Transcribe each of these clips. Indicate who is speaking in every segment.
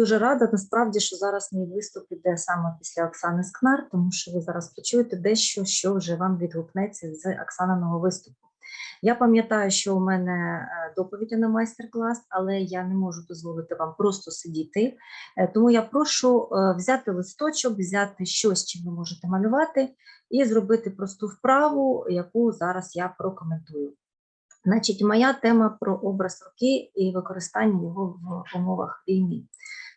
Speaker 1: Дуже рада насправді, що зараз мій виступ іде саме після Оксани Скнар, тому що ви зараз почуєте дещо, що вже вам відгукнеться з Оксаниного виступу. Я пам'ятаю, що у мене е, доповідь на майстер-клас, але я не можу дозволити вам просто сидіти. Е, Тому я прошу е, взяти листочок, взяти щось, чим ви можете малювати, і зробити просту вправу, яку зараз я прокоментую. Значить, моя тема про образ руки і використання його в умовах війни.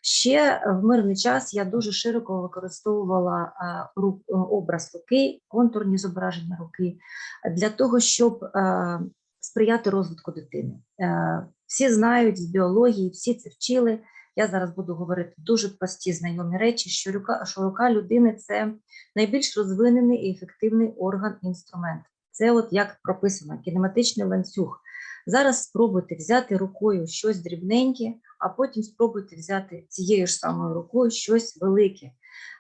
Speaker 1: Ще в мирний час я дуже широко використовувала а, е, образ руки, контурні зображення руки для того, щоб е, сприяти розвитку дитини. Е, Всі знають з біології, всі це вчили. Я зараз буду говорити дуже прості знайомі речі, що рука, що рука людини це найбільш розвинений і ефективний орган інструмент. Це от як прописано кінематичний ланцюг. Зараз спробуйте взяти рукою щось дрібненьке, а потім спробуйте взяти цією ж самою рукою щось велике.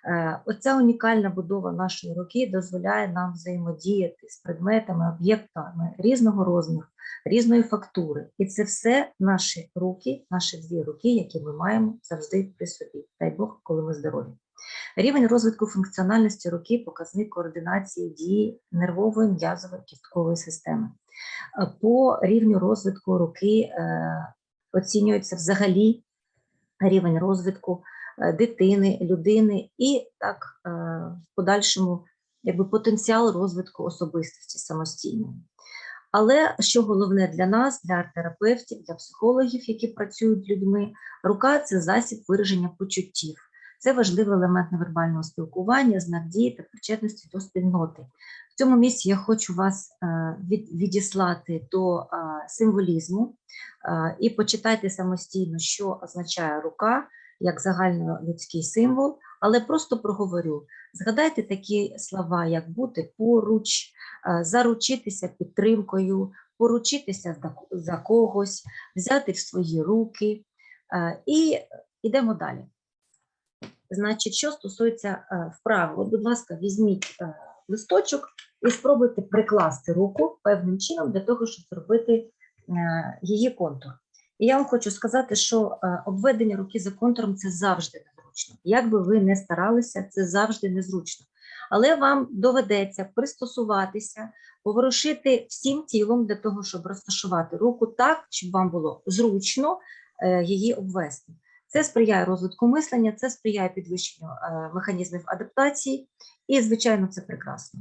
Speaker 1: Е, Оця унікальна будова нашої руки дозволяє нам взаємодіяти з предметами, об'єктами різного розміру, різної фактури. І це все наші руки, наші дві руки, які ми маємо завжди при собі. Дай Бог, коли ми здорові. Рівень розвитку функціональності руки показник координації дії нервової м'язової кісткової системи. Е, По рівню розвитку руки е, оцінюється взагалі рівень розвитку е, дитини, людини і так в подальшому якби потенціал розвитку особистості самостійної. Але що головне для нас, для арт-терапевтів, для психологів, які працюють з людьми, рука це засіб вираження почуттів. Це важливий елемент невербального спілкування, знак дії та причетності до спільноти. В цьому місці я хочу вас е, відіслати до е, символізму е, і почитайте самостійно, що означає рука як загальнолюдський символ, але просто проговорю. Згадайте такі слова, як бути поруч, заручитися підтримкою, поручитися за, когось, взяти в свої руки. І йдемо далі. Значить, що стосується е, вправи, от, будь ласка, візьміть е, листочок і спробуйте прикласти руку певним чином для того, щоб зробити е, її контур. І я вам хочу сказати, що обведення руки за контуром це завжди незручно. Як би ви не старалися, це завжди незручно. Але вам доведеться пристосуватися, поворушити всім тілом для того, щоб розташувати руку так, щоб вам було зручно її обвести. Це сприяє розвитку мислення, це сприяє підвищенню е, механізмів адаптації, і, звичайно, це прекрасно.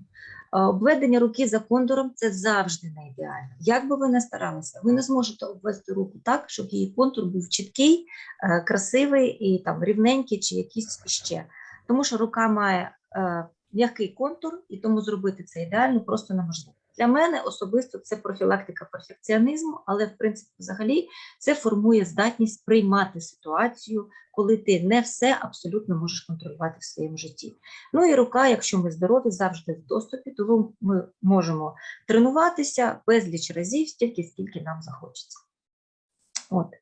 Speaker 1: Е, Обведення руки за контуром це завжди не ідеально. Як би ви не старалися, ви не зможете обвести руку так, щоб її контур був чіткий, е, красивий і там рівненький чи якийсь іще. Тому що рука має м'який контур, і тому зробити це ідеально просто неможливо. Для мене особисто це профілактика перфекціонізму, але в принципі, взагалі, це формує здатність приймати ситуацію, коли ти не все абсолютно можеш контролювати в своєму житті. Ну і рука, якщо ми здорові, завжди в доступі, то ми можемо тренуватися безліч разів, стільки, скільки нам захочеться. От.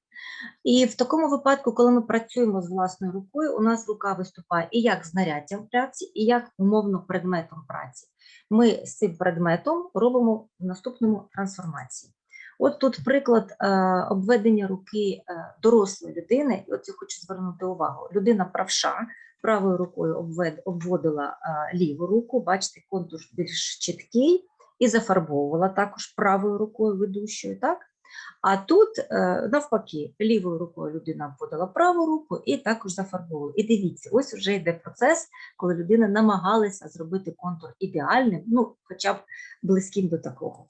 Speaker 1: І в такому випадку, коли ми працюємо з власною рукою, у нас рука виступає і як знаряддям праці, і як умовно предметом праці. Ми з цим предметом робимо в наступному трансформації. От тут приклад е, обведення руки е, дорослої людини. І от я хочу звернути увагу. Людина правша правою рукою обвед, обводила е, ліву руку, бачите, контур більш чіткий, і зафарбовувала також правою рукою ведущою. так? А тут е, навпаки, лівою рукою людина обводила праву руку і також зафарбовувала. І дивіться, ось вже йде процес, коли людина намагалася зробити контур ідеальним, ну хоча б близьким до такого.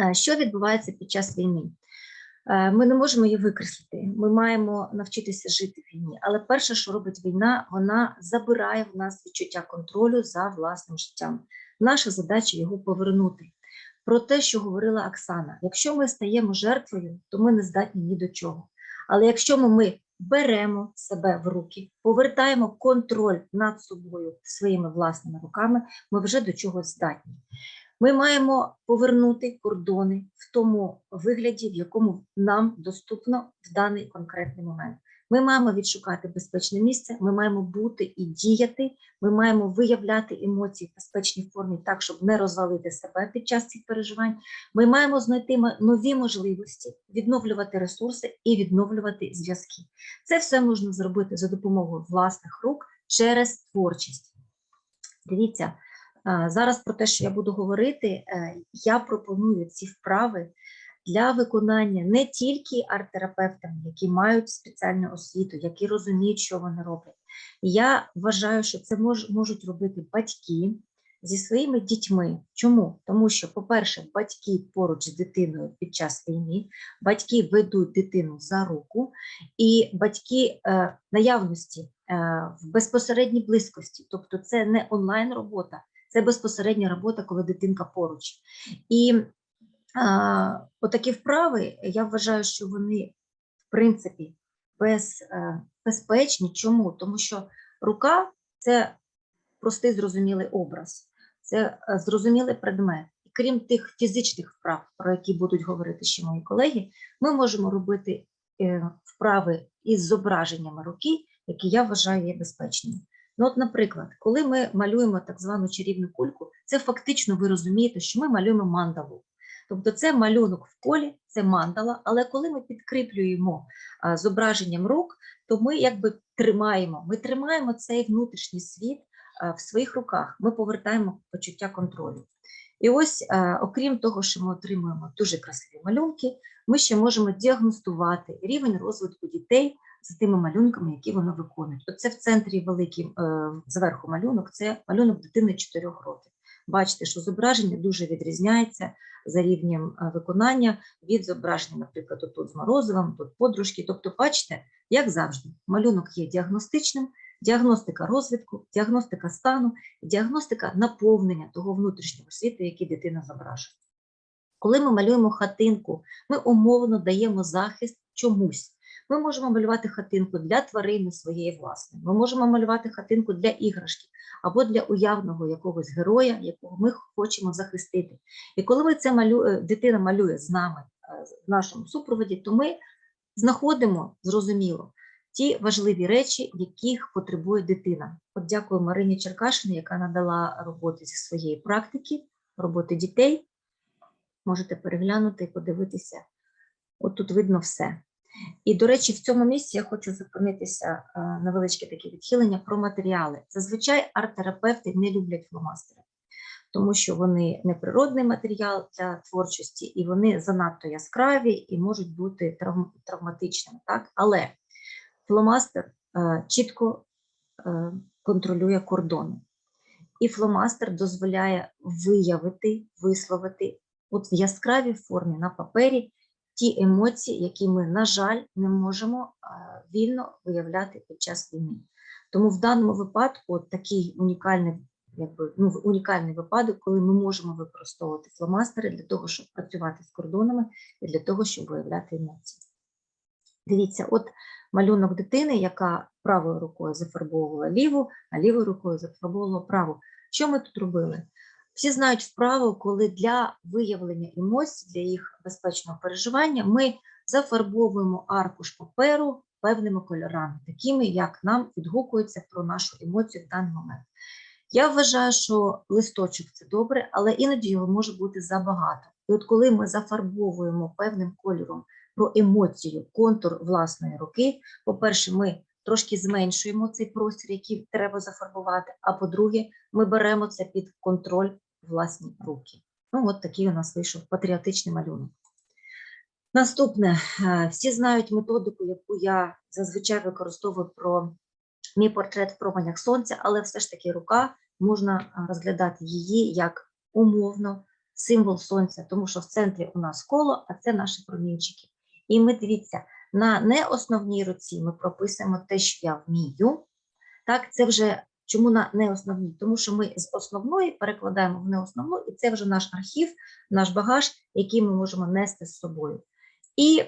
Speaker 1: Е, Що відбувається під час війни? Е, Ми не можемо її викреслити. Ми маємо навчитися жити в війні. Але перше, що робить війна, вона забирає в нас відчуття контролю за власним життям. Наша задача його повернути. Про те, що говорила Оксана, якщо ми стаємо жертвою, то ми не здатні ні до чого. Але якщо ми, беремо себе в руки, повертаємо контроль над собою своїми власними руками, ми вже до чогось здатні. Ми маємо повернути кордони в тому вигляді, в якому нам доступно в даний конкретний момент. Ми маємо відшукати безпечне місце, ми маємо бути і діяти, ми маємо виявляти емоції в безпечній формі так, щоб не розвалити себе під час цих переживань. Ми маємо знайти нові можливості, відновлювати ресурси і відновлювати зв'язки. Це все можна зробити за допомогою власних рук через творчість. Дивіться, е, зараз про те, що я буду говорити, е, я пропоную ці вправи для виконання не тільки арт-терапевтам, які мають спеціальну освіту, які розуміють, що вони роблять. Я вважаю, що це мож, можуть робити батьки зі своїми дітьми. Чому? Тому що, по-перше, батьки поруч з дитиною під час війни, батьки ведуть дитину за руку, і батьки е, наявності е, в безпосередній близькості, тобто це не онлайн робота, це безпосередня робота, коли дитинка поруч. І отакі вправи, я вважаю, що вони, в принципі, без, е, безпечні. Чому? Тому що рука це простий зрозумілий образ, це е, зрозумілий предмет. І крім тих фізичних вправ, про які будуть говорити ще мої колеги, ми можемо робити е, вправи із зображеннями руки, які я вважаю є безпечними. Ну, от, наприклад, коли ми малюємо так звану чарівну кульку, це фактично ви розумієте, що ми малюємо мандалу. Тобто це малюнок в колі, це мандала, але коли ми підкріплюємо зображенням рук, то ми якби тримаємо, ми тримаємо цей внутрішній світ в своїх руках, ми повертаємо почуття контролю. І ось, окрім того, що ми отримуємо дуже красиві малюнки, ми ще можемо діагностувати рівень розвитку дітей з тими малюнками, які вони виконують. Оце в центрі великий е, зверху малюнок, це малюнок дитини 4 років. Бачите, що зображення дуже відрізняється за рівнем е, виконання від зображення, наприклад, тут з морозивом, тут подружки. Тобто, бачите, як завжди, малюнок є діагностичним, діагностика розвитку, діагностика стану, діагностика наповнення того внутрішнього світу, який дитина зображує. Коли ми малюємо хатинку, ми умовно даємо захист чомусь. Ми можемо малювати хатинку для тварини своєї власної. Ми можемо малювати хатинку для іграшки або для уявного якогось героя, якого ми хочемо захистити. І коли ми це малю... е, дитина малює з нами е, в нашому супроводі, то ми знаходимо зрозуміло ті важливі речі, яких потребує дитина. От дякую Марині Черкашині, яка надала роботи зі своєї практики, роботи дітей. Можете переглянути і подивитися. От тут видно все. І, до речі, в цьому місці я хочу зупинитися е, невеличке таке відхилення про матеріали. Зазвичай арт-терапевти не люблять фломастери, тому що вони неприродний матеріал для творчості, і вони занадто яскраві і можуть бути травм- травматичними. Так? Але фломастер е, чітко е, контролює кордони. І фломастер дозволяє виявити, висловити от в яскравій формі на папері ті емоції, які ми, на жаль, не можемо вільно виявляти під час війни. Тому в даному випадку такий унікальний, якби, ну, унікальний випадок, коли ми можемо використовувати фломастери для того, щоб працювати з кордонами і для того, щоб виявляти емоції. Дивіться, от малюнок дитини, яка правою рукою зафарбовувала ліву, а лівою рукою зафарбовувала праву. Що ми тут робили? Всі знають вправу, коли для виявлення емоцій, для їх безпечного переживання, ми зафарбовуємо аркуш паперу певними кольорами, такими, як нам відгукується про нашу емоцію в даний момент. Я вважаю, що листочок це добре, але іноді його може бути забагато. І от коли ми зафарбовуємо певним кольором про емоцію, контур власної руки, по-перше, ми трошки зменшуємо цей простір, який треба зафарбувати. А по-друге, ми беремо це під контроль власні руки. Ну, от такий у нас вийшов патріотичний малюнок. Наступне, е, всі знають методику, яку я зазвичай використовую про мій портрет в променях сонця, але все ж таки рука можна е, розглядати її як умовно символ сонця, тому що в центрі у нас коло, а це наші промінчики. І ми дивіться, на неосновній руці ми прописуємо те, що я вмію. Так, це вже чому на неосновні? Тому що ми з основної перекладаємо в неосновну, і це вже наш архів, наш багаж, який ми можемо нести з собою. І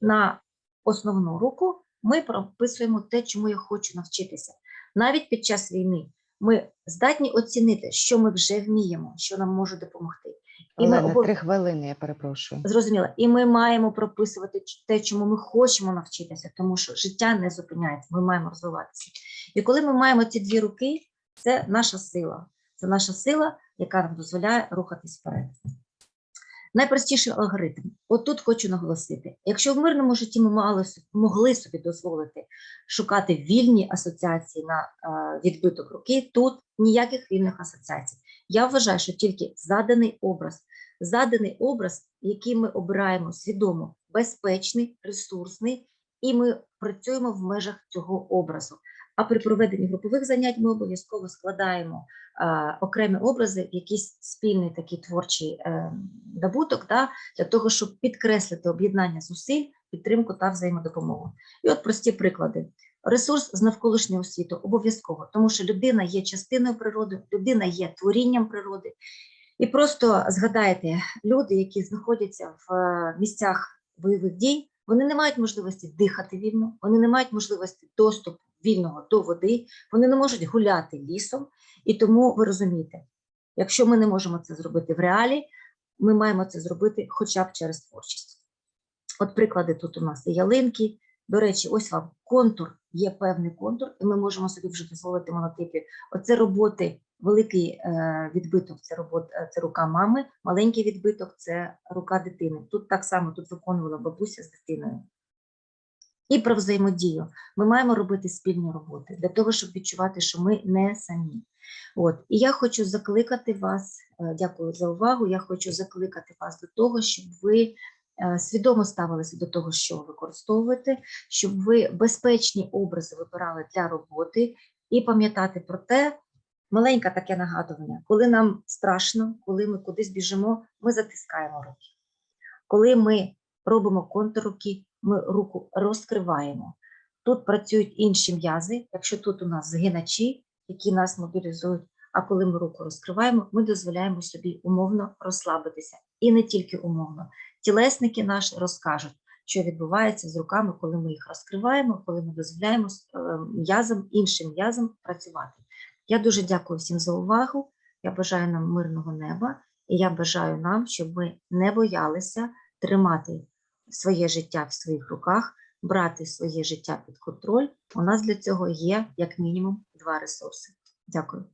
Speaker 1: на основну руку ми прописуємо те, чому я хочу навчитися. Навіть під час війни ми здатні оцінити, що ми вже вміємо, що нам може допомогти. І ми
Speaker 2: Олена,
Speaker 1: обов-
Speaker 2: три хвилини, я перепрошую.
Speaker 1: Зрозуміло, і ми маємо прописувати те, чому ми хочемо навчитися, тому що життя не зупиняється, ми маємо розвиватися. І коли ми маємо ці дві руки, це наша сила. Це наша сила, яка нам дозволяє рухатись вперед. Найпростіший алгоритм. Отут хочу наголосити: якщо в мирному житті ми мали, могли собі дозволити шукати вільні асоціації на е, відбиток руки, тут ніяких вільних асоціацій. Я вважаю, що тільки заданий образ, заданий образ, який ми обираємо свідомо, безпечний, ресурсний, і ми працюємо в межах цього образу. А при проведенні групових занять ми обов'язково складаємо е, окремі образи в якийсь спільний такий творчий е, добуток, да, для того, щоб підкреслити об'єднання зусиль, підтримку та взаємодопомогу. І от прості приклади. Ресурс з навколишнього світу обов'язково, тому що людина є частиною природи, людина є творінням природи. І просто згадайте, люди, які знаходяться в е, місцях бойових дій, вони не мають можливості дихати вільно, вони не мають можливості доступу вільного до води, вони не можуть гуляти лісом. І тому ви розумієте, якщо ми не можемо це зробити в реалі, ми маємо це зробити хоча б через творчість. От приклади тут у нас і ялинки. До речі, ось вам контур, є певний контур, і ми можемо собі вже дозволити монотипі. Оце роботи, великий е, відбиток це е, це рука мами, маленький відбиток це рука дитини. Тут так само тут виконувала бабуся з дитиною. І про взаємодію. Ми маємо робити спільні роботи для того, щоб відчувати, що ми не самі. От і я хочу закликати вас. е, Дякую за увагу. Я хочу закликати вас до того, щоб ви свідомо ставилися до того, що ви використовуєте, щоб ви безпечні образи вибирали для роботи і пам'ятати про те, маленьке таке нагадування, коли нам страшно, коли ми кудись біжимо, ми затискаємо руки. Коли ми робимо контрруки, ми руку розкриваємо. Тут працюють інші м'язи, якщо тут у нас згиначі, які нас мобілізують. А коли ми руку розкриваємо, ми дозволяємо собі умовно розслабитися. І не тільки умовно. Тілесники наші розкажуть, що відбувається з руками, коли ми їх розкриваємо, коли ми дозволяємо е, м'язам, іншим м'язам працювати. Я дуже дякую всім за увагу. Я бажаю нам мирного неба, і я бажаю нам, щоб ми не боялися тримати своє життя в своїх руках, брати своє життя під контроль. У нас для цього є як мінімум два ресурси. Дякую.